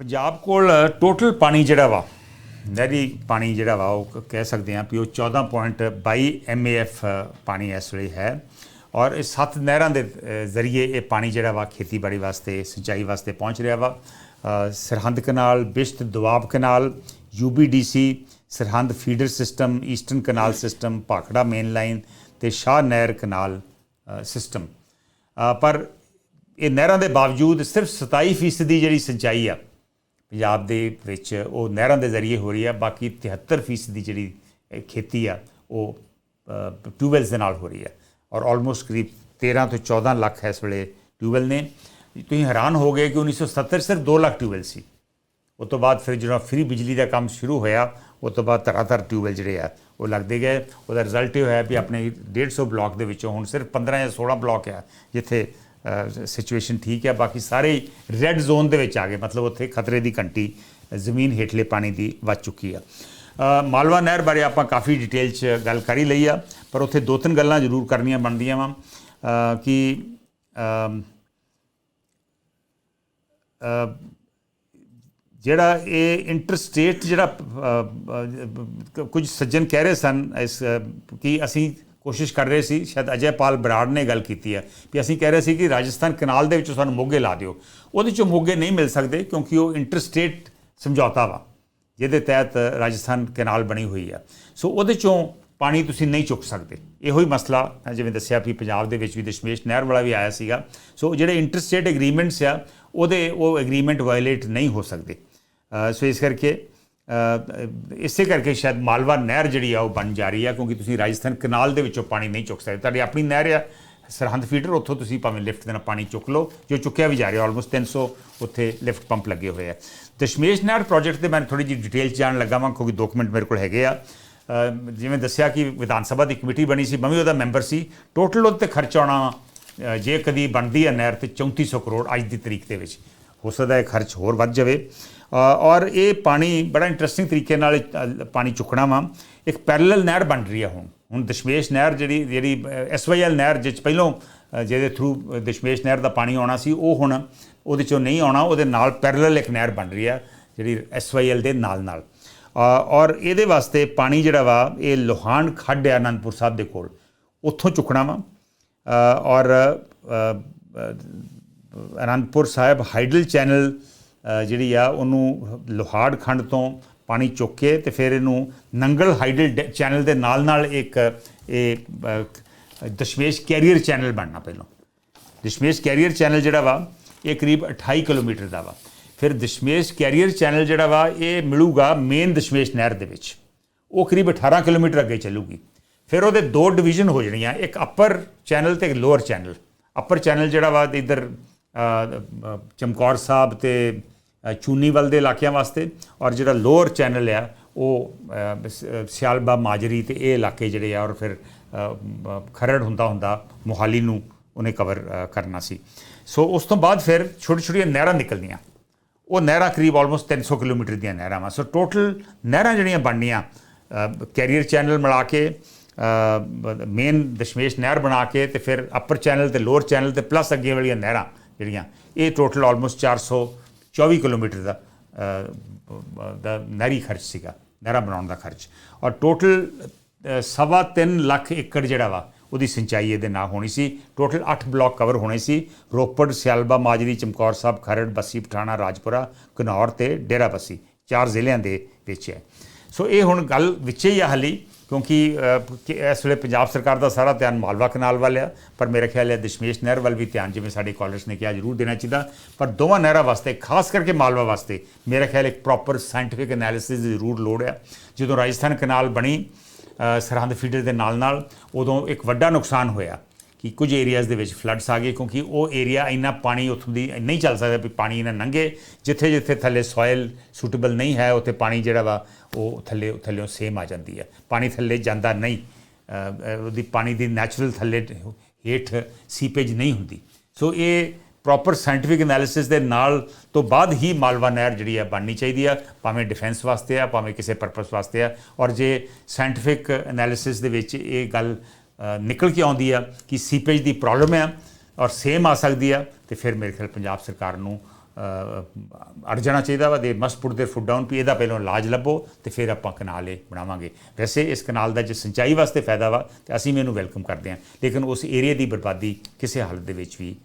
ਪੰਜਾਬ ਕੋਲ ਟੋਟਲ ਪਾਣੀ ਜਿਹੜਾ ਵਾ, ਨਹਿਰੀ ਪਾਣੀ ਜਿਹੜਾ ਵਾ, ਉਹ ਕਹਿ ਸਕਦੇ ਹਾਂ ਵੀ ਉਹ 14.22 ਐਮਏਐਫ ਪਾਣੀ ਇਸ ਵੇਲੇ ਹੈ। ਔਰ ਇਹ ਸੱਤ ਨਹਿਰਾਂ ਦੇ ਜ਼ਰੀਏ ਇਹ ਪਾਣੀ ਜਿਹੜਾ ਵਾ ਖੇਤੀਬਾੜੀ ਵਾਸਤੇ, ਸਿੰਚਾਈ ਵਾਸਤੇ ਪਹੁੰਚ ਰਿਹਾ ਵਾ। Sirhind canal Bist Doab canal UBDC Sirhind feeder system, eastern canal system, Bhakra main line ਤੇ ਸ਼ਾਹ ਨਹਿਰ ਕਨਾਲ ਸਿਸਟਮ। ਪਰ ਇਹ ਨਹਿਰਾਂ ਦੇ ਬਾਵਜੂਦ ਸਿਰਫ 27% ਦੀ ਜਿਹੜੀ ਸਿੰਚਾਈ ਆ ਪੰਜਾਬ ਦੇ ਵਿੱਚ ਉਹ ਨਹਿਰਾਂ ਦੇ ਜ਼ਰੀਏ ਹੋ ਰਹੀ ਆ, ਬਾਕੀ 73% ਦੀ ਜਿਹੜੀ ਖੇਤੀ ਆ, ਉਹ ਟਿਊਬਵੈਲਸ ਦੇ ਨਾਲ ਹੋ ਰਹੀ ਹੈ ਔਰ ਆਲਮੋਸਟ ਕਰੀਬ 13 ਤੋਂ 14 ਲੱਖ ਇਸ ਵੇਲੇ ਟਿਊਬਵੈਲ ਨੇ। ਤੁਸੀਂ ਹੈਰਾਨ ਹੋ ਗਏ ਕਿ 1970 ਸਿਰਫ 2 ਲੱਖ ਟਿਊਬਵੈਲ ਸੀ। ਉਸ ਤੋਂ ਬਾਅਦ ਫਿਰ ਜਦੋਂ ਫ੍ਰੀ ਬਿਜਲੀ ਦਾ ਕੰਮ ਸ਼ੁਰੂ ਹੋਇਆ ਉਸ ਤੋਂ ਬਾਅਦ ਤਰ੍ਹਾਂ ਧਰਾਧਰ ਟਿਊਬਵੈਲ ਜਿਹੜੇ ਆ, ਉਹ ਲੱਗਦੇ ਗਏ। ਉਹਦਾ ਰਿਜ਼ਲਟ ਇਹ ਹੋਇਆ ਵੀ ਆਪਣੇ 150 ਬਲਾਕ ਦੇ ਵਿੱਚੋਂ ਹੁਣ ਸਿਰਫ 15 ਜਾਂ 16 ਬਲਾਕ ਆ, ਜਿੱਥੇ ਸਿਚੁਏਸ਼ਨ ਠੀਕ ਹੈ। ਬਾਕੀ ਸਾਰੇ ਰੈੱਡ ਜ਼ੋਨ ਦੇ ਵਿੱਚ ਆ ਗਏ। ਮਤਲਬ ਉੱਥੇ ਖਤਰੇ ਦੀ ਘੰਟੀ, ਜ਼ਮੀਨ ਹੇਠਲੇ ਪਾਣੀ ਦੀ ਵੱਜ ਚੁੱਕੀ ਆ। ਮਾਲਵਾ ਨਹਿਰ ਬਾਰੇ ਆਪਾਂ ਕਾਫੀ ਡਿਟੇਲ 'ਚ ਗੱਲ ਕਰੀ ਲਈ ਆ, ਪਰ ਉੱਥੇ ਦੋ ਤਿੰਨ ਗੱਲਾਂ ਜ਼ਰੂਰ ਕਰਨੀਆਂ ਬਣਦੀਆਂ ਵਾ। ਕਿ ਜਿਹੜਾ ਇਹ ਇੰਟਰਸਟੇਟ ਜਿਹੜਾ ਕੁਝ ਸੱਜਣ ਕਹਿ ਰਹੇ ਸਨ, ਇਸ ਕਿ ਅਸੀਂ ਕੋਸ਼ਿਸ਼ ਕਰ ਰਹੇ ਸੀ, ਸ਼ਾਇਦ ਅਜੇ ਪਾਲ ਬਰਾੜ ਨੇ ਗੱਲ ਕੀਤੀ ਹੈ ਵੀ ਅਸੀਂ ਕਹਿ ਰਹੇ ਸੀ ਕਿ ਰਾਜਸਥਾਨ ਕਨਾਲ ਦੇ ਵਿੱਚੋਂ ਸਾਨੂੰ ਮੋਗੇ ਲਾ ਦਿਓ। ਉਹਦੇ ਚੋਂ ਮੋਗੇ ਨਹੀਂ ਮਿਲ ਸਕਦੇ ਕਿਉਂਕਿ ਉਹ ਇੰਟਰਸਟੇਟ ਸਮਝੌਤਾ ਵਾ, ਜਿਹਦੇ ਤਹਿਤ ਰਾਜਸਥਾਨ ਕਨਾਲ ਬਣੀ ਹੋਈ ਆ। ਸੋ ਉਹਦੇ ਚੋਂ ਪਾਣੀ ਤੁਸੀਂ ਨਹੀਂ ਚੁੱਕ ਸਕਦੇ। ਇਹੋ ਹੀ ਮਸਲਾ ਜਿਵੇਂ ਦੱਸਿਆ ਵੀ ਪੰਜਾਬ ਦੇ ਵਿੱਚ ਵੀ ਦਸ਼ਮੇਸ਼ ਨਹਿਰ ਵਾਲਾ ਵੀ ਆਇਆ ਸੀਗਾ। ਸੋ ਜਿਹੜੇ ਇੰਟਰਸਟੇਟ ਐਗਰੀਮੈਂਟਸ ਆ, ਉਹਦੇ ਉਹ ਐਗਰੀਮੈਂਟ ਵਾਇਲੇਟ ਨਹੀਂ ਹੋ ਸਕਦੇ। ਸੋ ਇਸ ਕਰਕੇ ਇਸੇ ਕਰਕੇ ਸ਼ਾਇਦ ਮਾਲਵਾ ਨਹਿਰ ਜਿਹੜੀ ਆ, ਉਹ ਬਣ ਜਾ ਰਹੀ ਆ, ਕਿਉਂਕਿ ਤੁਸੀਂ ਰਾਜਸਥਾਨ ਕਨਾਲ ਦੇ ਵਿੱਚੋਂ ਪਾਣੀ ਨਹੀਂ ਚੁੱਕ ਸਕਦੇ। ਤੁਹਾਡੀ ਆਪਣੀ ਨਹਿਰ ਆ, ਸਰਹੰਦ ਫੀਡਰ ਉੱਥੋਂ ਤੁਸੀਂ ਭਾਵੇਂ ਲਿਫਟ ਦੇ ਨਾਲ ਪਾਣੀ ਚੁੱਕ ਲਓ, ਜੋ ਚੁੱਕਿਆ ਵੀ ਜਾ ਰਿਹਾ ਆਲਮੋਸਟ 300 ਉੱਥੇ ਲਿਫਟ ਪੰਪ ਲੱਗੇ ਹੋਏ ਆ। ਦਸ਼ਮੇਸ਼ ਨਹਿਰ ਪ੍ਰੋਜੈਕਟ ਤੇ ਮੈਂ ਥੋੜੀ ਜਿਹੀ ਡਿਟੇਲ ਚ ਜਾਣ ਲੱਗਾ ਵਾਂ, ਕਿਉਂਕਿ ਡਾਕੂਮੈਂਟ ਮੇਰੇ ਕੋਲ ਹੈਗੇ ਆ। ਜਿਵੇਂ ਦੱਸਿਆ ਕਿ ਵਿਧਾਨ ਸਭਾ ਦੀ ਕਮੇਟੀ ਬਣੀ ਸੀ ਮੈਂ ਵੀ ਉਹਦਾ ਮੈਂਬਰ ਸੀ। ਟੋਟਲ ਉਹਦੇ ਤੇ ਖਰਚ ਆਉਣਾ ਜੇ ਕਦੀ ਬਣਦੀ ਹੈ ਨਹਿਰ ਤੇ 3400 ਕਰੋੜ ਅੱਜ ਦੀ ਤਰੀਕ ਦੇ ਵਿੱਚ। ਹੋ ਸਕਦਾ ਹੈ ਖਰਚ ਹੋਰ ਵੱਧ ਜਾਵੇ। ਔਰ ਇਹ ਪਾਣੀ ਬੜਾ ਇੰਟਰਸਟਿੰਗ ਤਰੀਕੇ ਨਾਲ ਪਾਣੀ ਚੁੱਕਣਾ ਵਾ। ਇੱਕ ਪੈਰਲਲ ਨਹਿਰ ਬਣ ਰਹੀ ਆ ਹੁਣ। ਹੁਣ ਦਸ਼ਮੇਸ਼ ਨਹਿਰ ਜਿਹੜੀ ਜਿਹੜੀ ਐਸਵਾਈਐਲ ਨਹਿਰ ਜਿਸ ਪਹਿਲੋਂ ਜਿਹਦੇ ਥਰੂ ਦਸ਼ਮੇਸ਼ ਨਹਿਰ ਦਾ ਪਾਣੀ ਆਉਣਾ ਸੀ, ਉਹ ਹੁਣ ਉਹਦੇ ਚੋਂ ਨਹੀਂ ਆਉਣਾ, ਉਹਦੇ ਨਾਲ ਪੈਰਲਲ ਇੱਕ ਨਹਿਰ ਬਣ ਰਹੀ ਆ, ਜਿਹੜੀ ਐਸਵਾਈਐਲ ਦੇ ਨਾਲ ਨਾਲ ਔਰ ਇਹਦੇ ਵਾਸਤੇ ਪਾਣੀ ਜਿਹੜਾ ਵਾ, ਇਹ ਲੋਹਾਨ ਖੱਡ ਹੈ ਅਨੰਦਪੁਰ ਸਾਹਿਬ ਦੇ ਕੋਲ। ਉੱਥੋਂ ਚੁੱਕਣਾ ਵਾ। ਔਰ ਅਨੰਦਪੁਰ ਸਾਹਿਬ ਹਾਈਡਲ ਚੈਨਲ ਜਿਹੜੀ ਆ, ਉਹਨੂੰ ਲੋਹਾੜ ਖੰਡ ਤੋਂ ਪਾਣੀ ਚੁੱਕ ਕੇ ਤੇ ਫਿਰ ਇਹਨੂੰ ਨੰਗਲ ਹਾਈਡਲ ਡੈ- ਚੈਨਲ ਦੇ ਨਾਲ ਨਾਲ ਇੱਕ, ਇਹ ਦਸ਼ਮੇਸ਼ ਕੈਰੀਅਰ ਚੈਨਲ ਬਣਨਾ ਪਹਿਲਾਂ। ਦਸ਼ਮੇਸ਼ ਕੈਰੀਅਰ ਚੈਨਲ ਜਿਹੜਾ ਵਾ, ਇਹ ਕਰੀਬ 28 ਕਿਲੋਮੀਟਰ ਦਾ ਵਾ। ਫਿਰ ਦਸ਼ਮੇਸ਼ ਕੈਰੀਅਰ ਚੈਨਲ ਜਿਹੜਾ ਵਾ, ਇਹ ਮਿਲੂਗਾ ਮੇਨ ਦਸ਼ਮੇਸ਼ ਨਹਿਰ ਦੇ ਵਿੱਚ। ਉਹ ਕਰੀਬ 18 ਕਿਲੋਮੀਟਰ ਅੱਗੇ ਚੱਲੂਗੀ। ਫਿਰ ਉਹਦੇ ਦੋ ਡਿਵੀਜ਼ਨ ਹੋ ਜਾਣੀਆਂ, ਇੱਕ ਅਪਰ ਚੈਨਲ ਤੇ ਇੱਕ ਲੋਅਰ ਚੈਨਲ। ਅਪਰ ਚੈਨਲ ਜਿਹੜਾ ਵਾ, ਤੇ ਇੱਧਰ ਚਮਕੌਰ ਸਾਹਿਬ ਤੇ ਚੂਨੀਵਲ ਦੇ ਇਲਾਕਿਆਂ ਵਾਸਤੇ। ਔਰ ਜਿਹੜਾ ਲੋਅਰ ਚੈਨਲ ਆ, ਉਹ ਸਿਆਲਬਾ, ਮਾਜਰੀ ਤੇ ਇਹ ਇਲਾਕੇ ਜਿਹੜੇ ਆ, ਔਰ ਫਿਰ ਖਰੜ ਹੁੰਦਾ ਹੁੰਦਾ, ਮੋਹਾਲੀ ਨੂੰ ਉਹਨੇ ਕਵਰ ਕਰਨਾ ਸੀ। ਸੋ ਉਸ ਤੋਂ ਬਾਅਦ ਫਿਰ ਛੋਟੀ ਛੋਟੀਆਂ ਨਹਿਰਾਂ ਨਿਕਲਦੀਆਂ ਉਹ ਨਹਿਰਾਂ ਕਰੀਬ ਆਲਮੋਸਟ 300 ਕਿਲੋਮੀਟਰ ਦੀਆਂ ਨਹਿਰਾਂ ਵਾ। ਸੋ ਟੋਟਲ ਨਹਿਰਾਂ ਜਿਹੜੀਆਂ ਬਣਨੀਆਂ ਕੈਰੀਅਰ ਚੈਨਲ ਮਿਲਾ ਕੇ ਮੇਨ ਦਸ਼ਮੇਸ਼ ਨਹਿਰ ਬਣਾ ਕੇ ਤੇ ਫਿਰ ਅਪਰ ਚੈਨਲ ਤੇ ਲੋਅਰ ਚੈਨਲ ਤੇ ਪਲੱਸ ਅੱਗੇ ਵਾਲੀਆਂ ਨਹਿਰਾਂ। ਜਿਹੜੀਆਂ ਇਹ ਟੋਟਲ ਆਲਮੋਸਟ 424 ਕਿਲੋਮੀਟਰ ਦਾ ਅ, ਦਾ ਨਹਿਰੀ ਖਰਚ ਸੀਗਾ ਨਹਿਰਾ ਬਣਾਉਣ ਦਾ ਖਰਚ। ਔਰ ਟੋਟਲ ਸਵਾ ਤਿੰਨ ਲੱਖ ਏਕੜ ਜਿਹੜਾ ਵਾ ਉਹਦੀ ਸਿੰਚਾਈ ਇਹਦੇ ਨਾਲ ਹੋਣੀ ਸੀ। ਟੋਟਲ 8 ਬਲਾਕ ਕਵਰ ਹੋਣੇ ਸੀ। ਰੋਪੜ ਸਿਆਲਬਾ ਮਾਜਰੀ ਚਮਕੌਰ ਸਾਹਿਬ ਖਰੜ ਬੱਸੀ ਪਠਾਣਾ ਰਾਜਪੁਰਾ ਘਨੌਰ ਤੇ ਡੇਰਾ ਬੱਸੀ ਚਾਰ ਜ਼ਿਲ੍ਹਿਆਂ ਦੇ ਵਿੱਚ ਹੈ। ਸੋ ਇਹ ਹੁਣ ਗੱਲ ਵਿੱਚੇ ਹੀ ਆ ਹਲੀ। ਕਿਉਂਕਿ ਕਿ ਇਸ ਵੇਲੇ ਪੰਜਾਬ ਸਰਕਾਰ ਦਾ ਸਾਰਾ ਧਿਆਨ ਮਾਲਵਾ ਕਨਾਲ ਵੱਲ ਆ, ਪਰ ਮੇਰੇ ਖਿਆਲ ਹੈ ਦਸ਼ਮੇਸ਼ ਨਹਿਰ ਵੱਲ ਵੀ ਧਿਆਨ, ਜਿਵੇਂ ਸਾਡੇ ਕਾਲਰਸ ਨੇ ਕਿਹਾ, ਜ਼ਰੂਰ ਦੇਣਾ ਚਾਹੀਦਾ। ਪਰ ਦੋਵਾਂ ਨਹਿਰਾਂ ਵਾਸਤੇ, ਖਾਸ ਕਰਕੇ ਮਾਲਵਾ ਵਾਸਤੇ, ਮੇਰੇ ਖਿਆਲ ਇੱਕ ਪ੍ਰੋਪਰ ਸਾਇੰਟੀਫਿਕ ਐਨਾਲਿਸਿਸ ਦੀ ਜ਼ਰੂਰ ਲੋੜ ਆ। ਜਦੋਂ ਰਾਜਸਥਾਨ ਕਨਾਲ ਬਣੀ ਸਰਹੰਦ ਫੀਡਰ ਦੇ ਨਾਲ ਨਾਲ ਉਦੋਂ ਇੱਕ ਵੱਡਾ ਨੁਕਸਾਨ ਹੋਇਆ। ਕਿ ਕੁਝ ਏਰੀਆਜ਼ ਦੇ ਵਿੱਚ ਫਲੱਡਸ ਆ ਗਏ ਕਿਉਂਕਿ ਉਹ ਏਰੀਆ ਇੰਨਾ ਪਾਣੀ ਉੱਥੋਂ ਦੀ ਨਹੀਂ ਚੱਲ ਸਕਦਾ ਵੀ ਪਾਣੀ ਇਹਨਾਂ ਨੰਗੇ ਜਿੱਥੇ ਜਿੱਥੇ ਥੱਲੇ ਸੋਇਲ ਸੂਟੇਬਲ ਨਹੀਂ ਹੈ, ਉੱਥੇ ਪਾਣੀ ਜਿਹੜਾ ਵਾ ਉਹ ਥੱਲੇ, ਥੱਲੇੋਂ ਸੇਮ ਆ ਜਾਂਦੀ ਹੈ। ਪਾਣੀ ਥੱਲੇ ਜਾਂਦਾ ਨਹੀਂ। ਉਹਦੀ ਪਾਣੀ ਦੀ ਨੈਚੁਰਲ ਥੱਲੇ ਹੇਠ ਸੀਪੇਜ ਨਹੀਂ ਹੁੰਦੀ। ਸੋ ਇਹ ਪ੍ਰੋਪਰ ਸਾਇੰਟੀਫਿਕ ਐਨਾਲਿਸਿਸ ਦੇ ਨਾਲ ਤੋਂ ਬਾਅਦ ਹੀ ਮਾਲਵਾ ਨਹਿਰ ਜਿਹੜੀ ਆ ਬਣਨੀ ਚਾਹੀਦੀ ਆ, ਭਾਵੇਂ ਡਿਫੈਂਸ ਵਾਸਤੇ ਆ, ਭਾਵੇਂ ਕਿਸੇ ਪਰਪਸ ਵਾਸਤੇ ਆ। ਔਰ ਜੇ ਸਾਇੰਟੀਫਿਕ ਐਨਾਲਿਸਿਸ ਦੇ ਵਿੱਚ ਇਹ ਗੱਲ ਨਿਕਲ ਕੇ ਆਉਂਦੀ ਆ ਕਿ ਸੀਪੇਜ ਦੀ ਪ੍ਰੋਬਲਮ ਆ ਔਰ ਸੇਮ ਆ ਸਕਦੀ ਆ ਤੇ ਫਿਰ ਮੇਰੇ ਖਿਆਲ ਪੰਜਾਬ ਸਰਕਾਰ ਨੂੰ ਅ, ਅੜ ਜਾਣਾ ਚਾਹੀਦਾ ਵਾ they must put their foot down ਵੀ ਇਹਦਾ ਪਹਿਲਾਂ ਇਲਾਜ ਲੱਭੋ ਤੇ ਫਿਰ ਆਪਾਂ ਕਨਾਲ ਇਹ ਬਣਾਵਾਂਗੇ ਵੈਸੇ ਇਸ ਕਨਾਲ ਦਾ ਜੇ ਸਿੰਚਾਈ ਵਾਸਤੇ ਫਾਇਦਾ ਵਾ ਤੇ ਅਸੀਂ ਮੈਨੂੰ ਵੈਲਕਮ ਕਰਦੇ ਹਾਂ ਲੇਕਿਨ ਉਸ ਏਰੀਆ ਦੀ ਬਰਬਾਦੀ ਕਿਸੇ ਹਾਲਤ ਦੇ ਵਿੱਚ ਵੀ